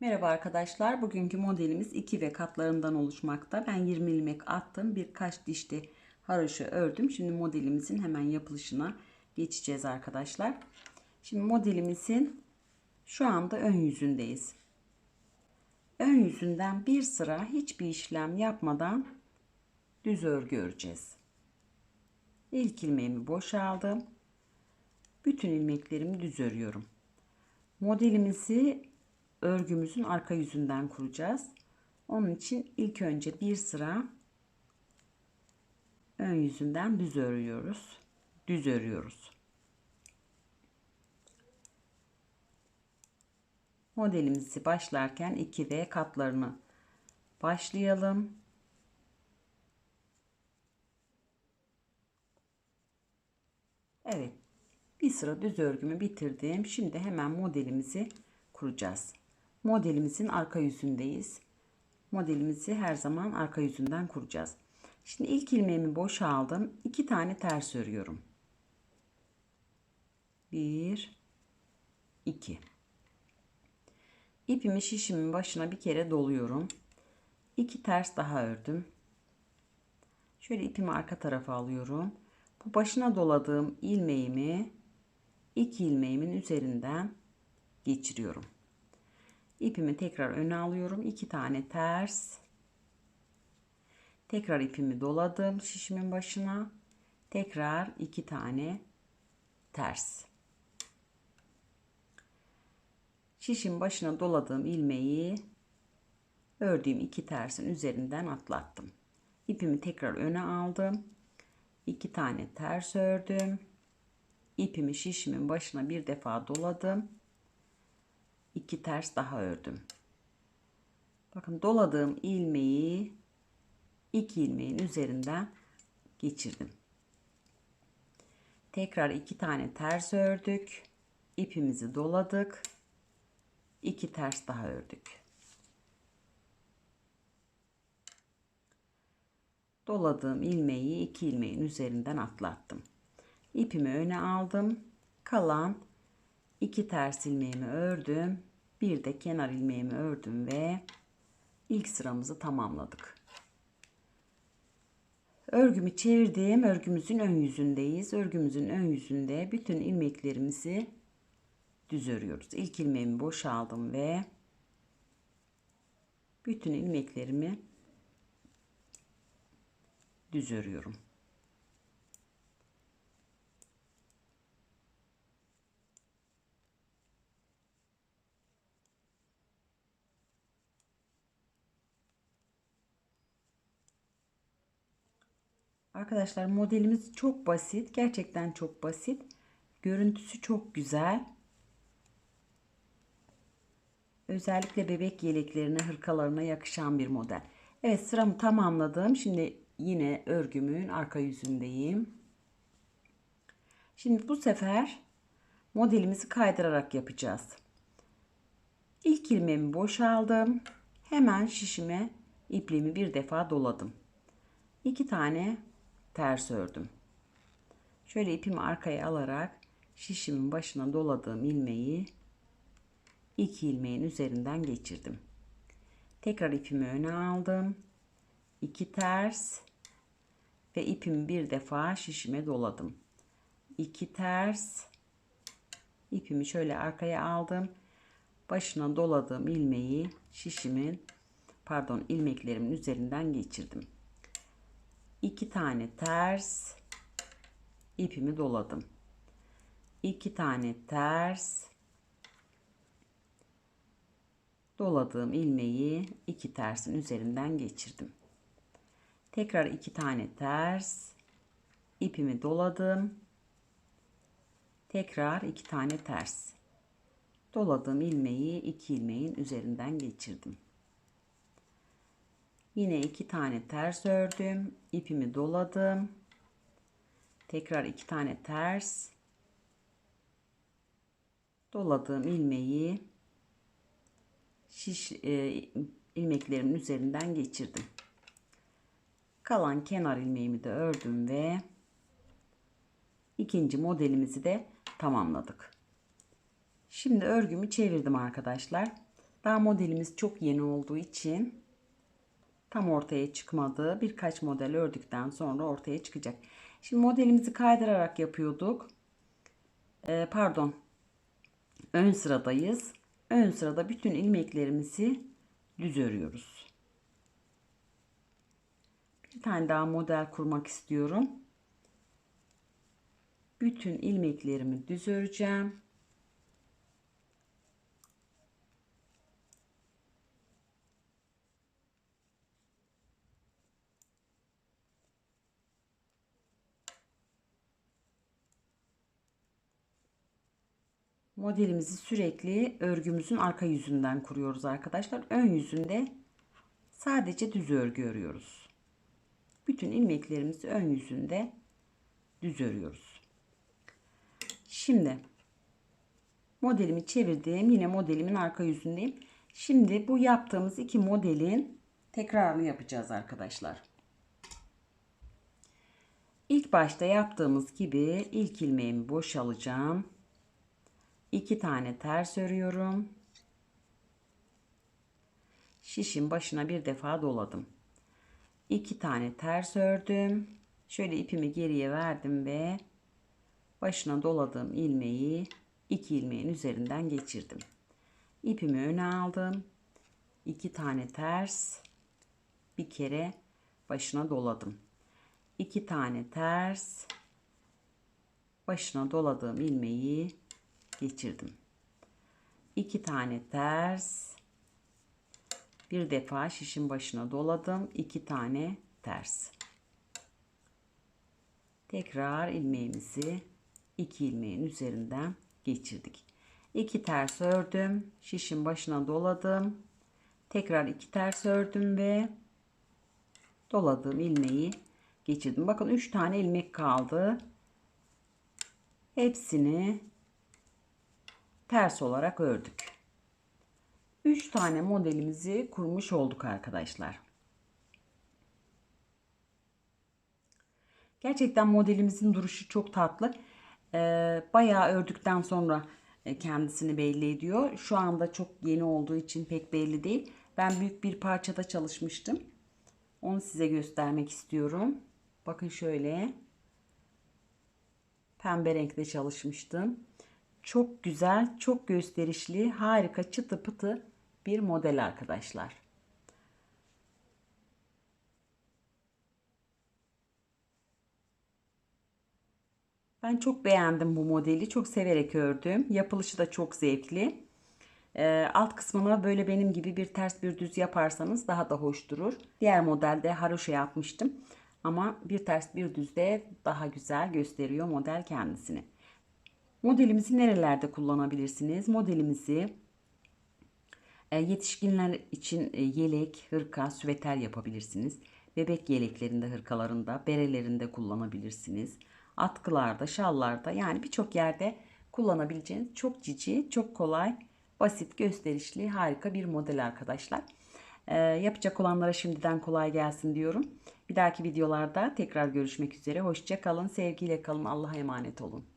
Merhaba arkadaşlar. Bugünkü modelimiz 2 ve katlarından oluşmakta. Ben 20 ilmek attım. Birkaç dişte haroşa ördüm. Şimdi modelimizin hemen yapılışına geçeceğiz arkadaşlar. Şimdi modelimizin şu anda ön yüzündeyiz. Ön yüzünden bir sıra hiçbir işlem yapmadan düz örgü öreceğiz. İlk ilmeğimi boşaldım. Bütün ilmeklerimi düz örüyorum. Modelimizi örgümüzün arka yüzünden kuracağız. Onun için ilk önce bir sıra ön yüzünden düz örüyoruz. Düz örüyoruz. Modelimizi başlarken 2 ve katlarını başlayalım. Evet. Bir sıra düz örgümü bitirdim. Şimdi hemen modelimizi kuracağız. Modelimizin arka yüzündeyiz. Modelimizi her zaman arka yüzünden kuracağız. Şimdi ilk ilmeğimi boşaldım. iki tane ters örüyorum. Bir, iki. İpimi şişimin başına bir kere doluyorum. İki ters daha ördüm. Şöyle ipimi arka tarafa alıyorum. Bu başına doladığım ilmeğimi iki ilmeğimin üzerinden geçiriyorum. İpimi tekrar öne alıyorum. iki tane ters. Tekrar ipimi doladım şişimin başına. Tekrar iki tane ters. Şişin başına doladığım ilmeği ördüğüm iki tersin üzerinden atlattım. İpimi tekrar öne aldım. iki tane ters ördüm. İpimi şişimin başına bir defa doladım. iki ters daha ördüm. Bakın doladığım ilmeği iki ilmeğin üzerinden geçirdim. Tekrar iki tane ters ördük. İpimizi doladık. iki ters daha ördük. Doladığım ilmeği iki ilmeğin üzerinden atlattım. İpimi öne aldım. Kalan iki ters ilmeğimi ördüm. Bir de kenar ilmeğimi ördüm ve ilk sıramızı tamamladık. Örgümü çevirdim. Örgümüzün ön yüzündeyiz. Örgümüzün ön yüzünde bütün ilmeklerimizi düz örüyoruz. İlk ilmeğimi boşaldım ve bütün ilmeklerimi düz örüyorum. Arkadaşlar modelimiz çok basit. Gerçekten çok basit. Görüntüsü çok güzel. Özellikle bebek yeleklerine, hırkalarına yakışan bir model. Evet sıramı tamamladım. Şimdi yine örgümün arka yüzündeyim. Şimdi bu sefer modelimizi kaydırarak yapacağız. İlk ilmeğimi boşaldım. Hemen şişime ipliğimi bir defa doladım. İki tane ters ördüm. Şöyle ipimi arkaya alarak şişimin başına doladığım ilmeği iki ilmeğin üzerinden geçirdim. Tekrar ipimi öne aldım. İki ters ve ipimi bir defa şişime doladım. İki ters ipimi şöyle arkaya aldım. Başına doladığım ilmeği şişimin pardon ilmeklerimin üzerinden geçirdim. İki tane ters ipimi doladım. İki tane ters doladığım ilmeği iki tersin üzerinden geçirdim. Tekrar iki tane ters ipimi doladım. Tekrar iki tane ters. Doladığım ilmeği iki ilmeğin üzerinden geçirdim. Yine iki tane ters ördüm. ipimi doladım. Tekrar iki tane ters. Doladığım ilmeği şiş e, ilmeklerimin üzerinden geçirdim. Kalan kenar ilmeğimi de ördüm ve ikinci modelimizi de tamamladık. Şimdi örgümü çevirdim arkadaşlar. Daha modelimiz çok yeni olduğu için tam ortaya çıkmadı. Birkaç model ördükten sonra ortaya çıkacak. Şimdi modelimizi kaydırarak yapıyorduk. Ee, pardon. Ön sıradayız. Ön sırada bütün ilmeklerimizi düz örüyoruz. Bir tane daha model kurmak istiyorum. Bütün ilmeklerimi düz öreceğim. Modelimizi sürekli örgümüzün arka yüzünden kuruyoruz arkadaşlar. Ön yüzünde sadece düz örgü örüyoruz. Bütün ilmeklerimizi ön yüzünde düz örüyoruz. Şimdi modelimi çevirdim. Yine modelimin arka yüzündeyim. Şimdi bu yaptığımız iki modelin tekrarını yapacağız arkadaşlar. İlk başta yaptığımız gibi ilk ilmeğimi boşalacağım. 2 tane ters örüyorum. Şişin başına bir defa doladım. 2 tane ters ördüm. Şöyle ipimi geriye verdim ve başına doladığım ilmeği iki ilmeğin üzerinden geçirdim. İpimi öne aldım. 2 tane ters bir kere başına doladım. 2 tane ters başına doladığım ilmeği geçirdim. 2 tane ters bir defa şişin başına doladım. 2 tane ters. Tekrar ilmeğimizi 2 ilmeğin üzerinden geçirdik. 2 ters ördüm. Şişin başına doladım. Tekrar 2 ters ördüm ve doladığım ilmeği geçirdim. Bakın 3 tane ilmek kaldı. Hepsini ters olarak ördük. 3 tane modelimizi kurmuş olduk arkadaşlar. Gerçekten modelimizin duruşu çok tatlı. Ee, bayağı ördükten sonra e, kendisini belli ediyor. Şu anda çok yeni olduğu için pek belli değil. Ben büyük bir parçada çalışmıştım. Onu size göstermek istiyorum. Bakın şöyle. Pembe renkte çalışmıştım. Çok güzel, çok gösterişli, harika çıtı pıtı bir model arkadaşlar. Ben çok beğendim bu modeli. Çok severek ördüm. Yapılışı da çok zevkli. Ee, alt kısmına böyle benim gibi bir ters bir düz yaparsanız daha da hoş durur. Diğer modelde haroşa yapmıştım. Ama bir ters bir düzde daha güzel gösteriyor model kendisini. Modelimizi nerelerde kullanabilirsiniz? Modelimizi e, yetişkinler için e, yelek, hırka, süveter yapabilirsiniz. Bebek yeleklerinde, hırkalarında, berelerinde kullanabilirsiniz. Atkılarda, şallarda yani birçok yerde kullanabileceğiniz çok cici, çok kolay, basit, gösterişli, harika bir model arkadaşlar. Ee, yapacak olanlara şimdiden kolay gelsin diyorum. Bir dahaki videolarda tekrar görüşmek üzere. Hoşça kalın, sevgiyle kalın, Allah'a emanet olun.